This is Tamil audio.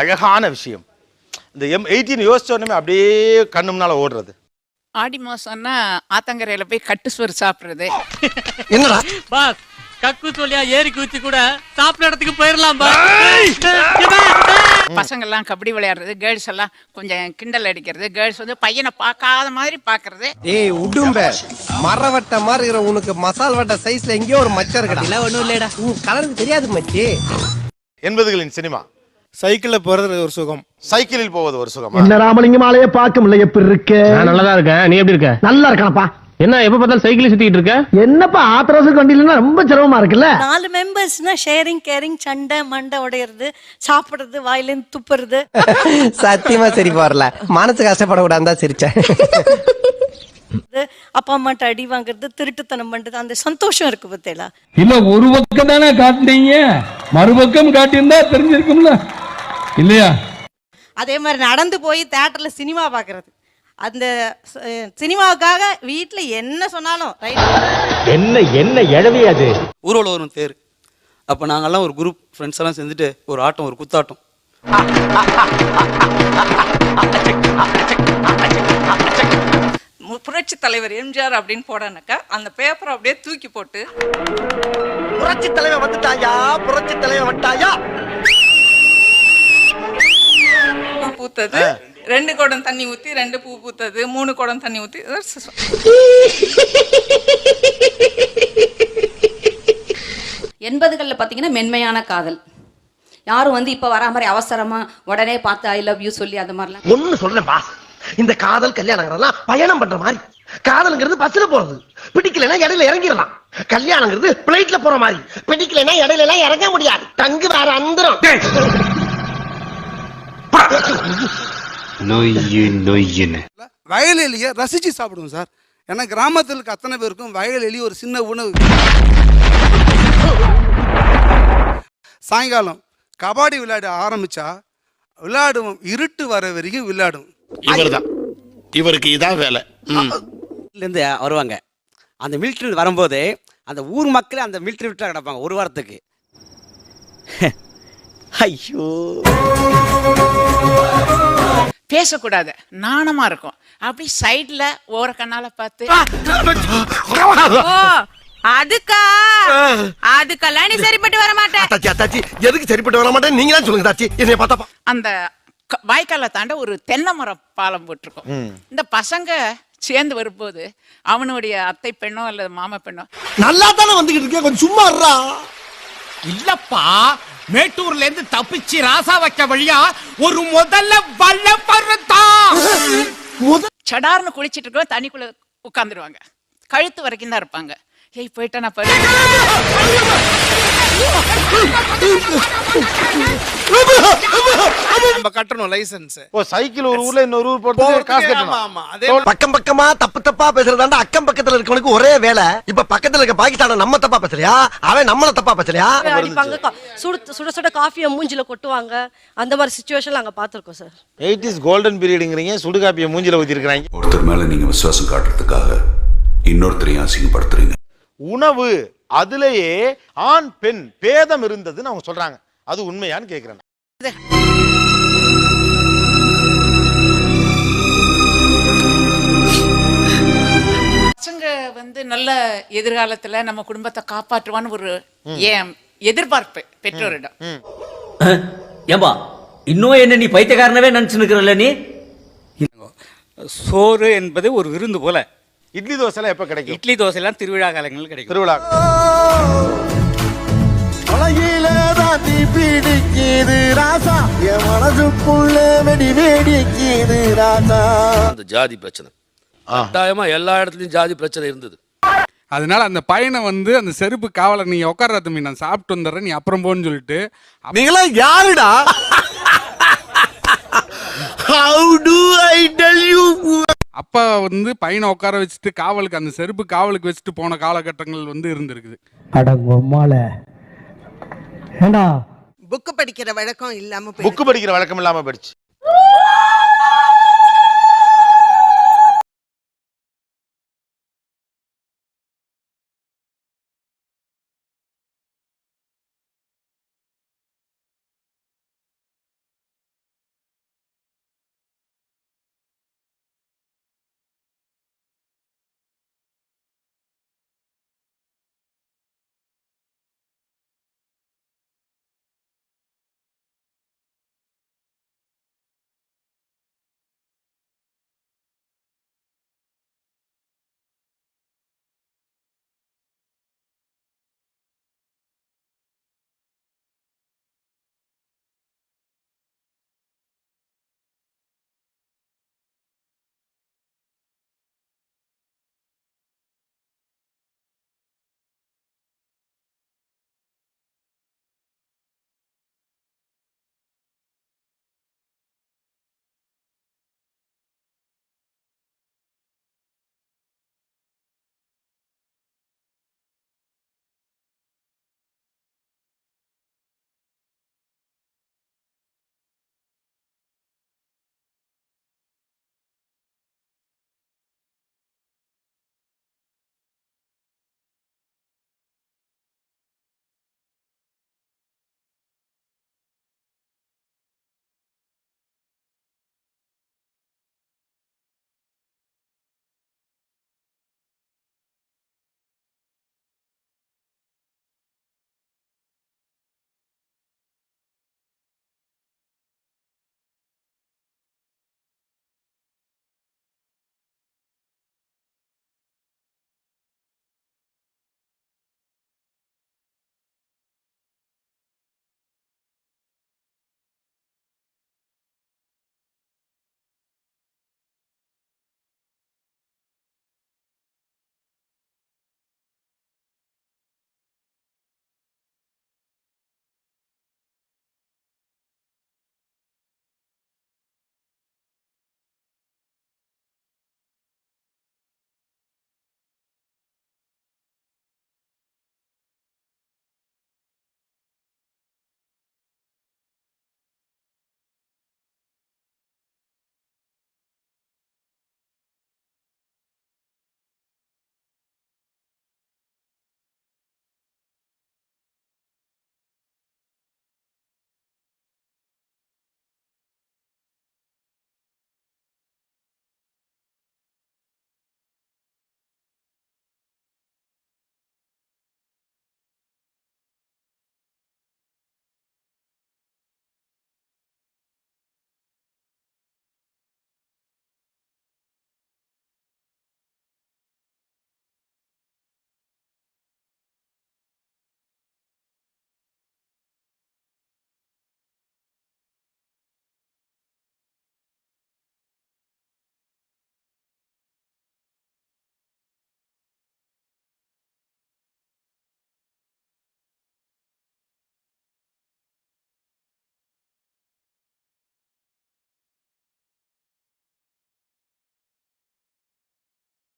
அழகான விஷயம். இந்த எம் எயிட்டீன் யோசிச்ச உடனே அப்படியே கண்ணு முன்னால ஓடுறது. ஆடி மாசம்னா ஆத்தங்கரையில போய் கட்டு சோறு சாப்பிடுறது. என்னடா? பாஸ் கக்கு சொல்லியா ஏறி குதிச்சு கூட சாப்பிட இடத்துக்கு போயிடலாம் பசங்க எல்லாம் கபடி விளையாடுறது கேர்ள்ஸ் எல்லாம் கொஞ்சம் கிண்டல் அடிக்கிறது கேர்ள்ஸ் வந்து பையனை பார்க்காத மாதிரி பாக்குறது ஏய் உடும்ப மரவட்ட மாதிரி இருக்கிற உனக்கு மசால் வட்ட சைஸ்ல எங்கேயோ ஒரு மச்சம் இருக்கா ஒண்ணும் இல்லடா. உன் கலருக்கு தெரியாது மச்சி. எண்பதுகளின் சினிமா சைக்கிள்ல போறது ஒரு சுகம். சைக்கிளில் போவது ஒரு சுகமா. என்ன ராமலிங்கம் ஆலையே பார்க்க முடியல எப்படி இருக்கு? நான் நல்லா இருக்கேன். நீ எப்படி இருக்க? நல்லா இருக்கானப்பா. என்ன எப்ப பார்த்தாலும் சைக்கிள் சுத்திட்டு இருக்க? என்னப்பா ஆத்திரவசம் வண்டியிலன்னா ரொம்ப சிரமமா இருக்குல்ல? நாலு மெம்பர்ஸ்னா ஷேரிங் கேரிங் சண்டை மண்டை உடையிறது சாப்பிடுறது வாயிலேருந்து துப்புறது. சத்தியமா சரி வரல மனசு கஷ்டப்படக்கூடாது தான் சிரிச்சேன். அப்பா அம்மாட்ட அடி வாங்குறது திருட்டுத்தனம் பண்றது அந்த சந்தோஷம் இருக்கு பத்தேலா இல்ல ஒரு பக்கம் தானே காட்டுனீங்க மறுபக்கம் காட்டியிருந்தா தெரிஞ்சிருக்கும்ல. இல்லையா? அதே மாதிரி நடந்து போய் தேட்டர்ல சினிமா பார்க்கறது அந்த சினிமாவுக்காக வீட்ல என்ன சொன்னாலும் என்ன என்ன எழவி அது? ஊரோல வரும் தேர். அப்ப நாங்கெல்லாம் ஒரு குரூப் ஃப்ரெண்ட்ஸ் எல்லாம் செஞ்சுட்டு ஒரு ஆட்டம் ஒரு குத்தாட்டம். புரட்சி தலைவர் எம்ஜிஆர் அப்படின்னு போடானாக்கா அந்த பேப்பரை அப்படியே தூக்கி போட்டு புரட்சி தலைவன் வந்துட்டாயா? புரட்சி தலைவன் வந்துட்டாயா? பூத்தது ரெண்டு குடம் தண்ணி ஊத்தி ரெண்டு பூ பூத்தது மூணு குடம் தண்ணி ஊத்தி எண்பதுகளில் பார்த்தீங்கன்னா மென்மையான காதல். யாரும் வந்து இப்போ வரா மாதிரி அவசரமா உடனே பார்த்து ஐ லவ் யூ சொல்லி அந்த மாதிரிலாம் ஒண்ணு சொல்றேன் பாஸ் இந்த காதல் கல்யாணங்கிறதெல்லாம் பயணம் பண்ற மாதிரி. காதல்ங்கிறது பஸ்ல போறது. பிடிக்கலைன்னா இடையில இறங்கிடலாம். கல்யாணங்கிறது பிளைட்ல போற மாதிரி. பிடிக்கலைன்னா இடையில எல்லாம் இறங்க முடியாது. தங்கு வேற அந்தரம் நொய்யு நொய்யுன்னு. வயல் எலியை ரசிச்சு சாப்பிடுவோம் சார். ஏன்னா கிராமத்தில் இருக்க அத்தனை பேருக்கும் வயல் எலி ஒரு சின்ன உணவு. சாயங்காலம் கபாடி விளையாட ஆரம்பிச்சா விளையாடுவோம். இருட்டு வர வரைக்கும் விளையாடும். இவர்தான். இவருக்கு இதான் வேலை. இருந்து வருவாங்க. அந்த மிலிட்ரி வரும்போது அந்த ஊர் மக்களே அந்த மிலிட்ரி விட்டு கிடப்பாங்க ஒரு வாரத்துக்கு. ஐயோ. பேசக்கூடாது. நாணமா இருக்கும். அப்படி சைடுல ஓர கண்ணால பார்த்து அதுக்கா? அதுக்கெல்லாம் நீ சரிப்பட்டு வர மாட்டேன் தாச்சி எதுக்கு சரிப்பட்டு வர மாட்டேன் நீங்க தான் சொல்லுங்க தாச்சி என்னைய பார்த்தா அந்த க- வாய்க்காலை தாண்ட ஒரு தென்னை மரம் பாலம் போட்டிருக்கோம். இந்த பசங்க சேர்ந்து வரும்போது அவனுடைய அத்தை பெண்ணோ அல்லது மாமா பெண்ணோ நல்லா தானே வந்துகிட்டு இருக்கேன் கொஞ்சம் சும்மா இருடா. இல்லப்பா மேட்டூர்ல இருந்து தப்பிச்சு ராசா வைக்க வழியா ஒரு முதல்ல வல்ல சடார்னு குளிச்சிட்டு இருக்க தண்ணிக்குள்ள உட்காந்துருவாங்க கழுத்து வரைக்கும் தான் இருப்பாங்க. ஏய் போயிட்டா நான் நம்ம கட்டணும் லைசன்ஸ் ஓ சைக்கிள் ஒரு ஊர்ல இன்னொரு ஊர் போறது காசு கட்டணும். ஆமா அதே பக்கம் பக்கமா தப்பு தப்பா பேசுறதாண்டா அக்கம் பக்கத்துல இருக்கவனுக்கு ஒரே வேலை. இப்ப பக்கத்துல இருக்க பாகிஸ்தான நம்ம தப்பா பேசலையா? அவன் நம்மள தப்பா பேசலையா? அடிப்பாங்க. சுட சுட சுட காஃபியை மூஞ்சில கொட்டுவாங்க. அந்த மாதிரி சுச்சுவேஷன்ல அங்க பாத்திருக்கோம் சார். எயிட்டிஸ் கோல்டன் பீரியடுங்கிறீங்க சுடுகாப்பியை மூஞ்சில ஊத்திருக்கிறாங்க. ஒருத்தர் மேல நீங்க விசுவாசம் காட்டுறதுக்காக இன்னொருத்தரையும் அசிங்கப்படுத்துறீங்க. உணவு அதுலயே ஆண் பெண் பேதம் இருந்ததுன்னு அவங்க சொல்றாங்க. அது உண்மையான்னு கேக்குறேன் பசங்க வந்து நல்ல எதிர்காலத்துல நம்ம குடும்பத்தை காப்பாற்றுவான்னு ஒரு ஏன் எதிர்பார்ப்பு பெற்றோரிடம். ஏம்பா இன்னும் என்ன நீ பைத்தியக்காரனவே நினைச்சுக்கிறல்ல நீ? சோறு என்பது ஒரு விருந்து போல. இட்லி தோசை எல்லாம் எப்ப கிடைக்கும்? இட்லி தோசை எல்லாம் திருவிழா காலங்களில் கிடைக்கும். திருவிழா பிடிக்குது ராசா. என் மனசுக்குள்ள வெடி வேடிக்குது ராசா. அந்த ஜாதி பிரச்சனை. கட்டாயமா எல்லா இடத்துலயும் ஜாதி பிரச்சனை இருந்தது. அதனால அந்த பையனை வந்து அந்த செருப்பு காவலர் நீ உட்கார தம்பி நான் சாப்பிட்டு வந்துடுறேன் நீ அப்புறம் போன்னு சொல்லிட்டு நீங்களா யாருடா? How do I tell you அப்பா வந்து பையனை உட்கார வச்சுட்டு காவலுக்கு அந்த செருப்பு காவலுக்கு வச்சுட்டு போன காலகட்டங்கள் வந்து இருந்திருக்குது. புக்கு படிக்கிற வழக்கம் இல்லாம புக்கு படிக்கிற வழக்கம் இல்லாம போயிடுச்சு.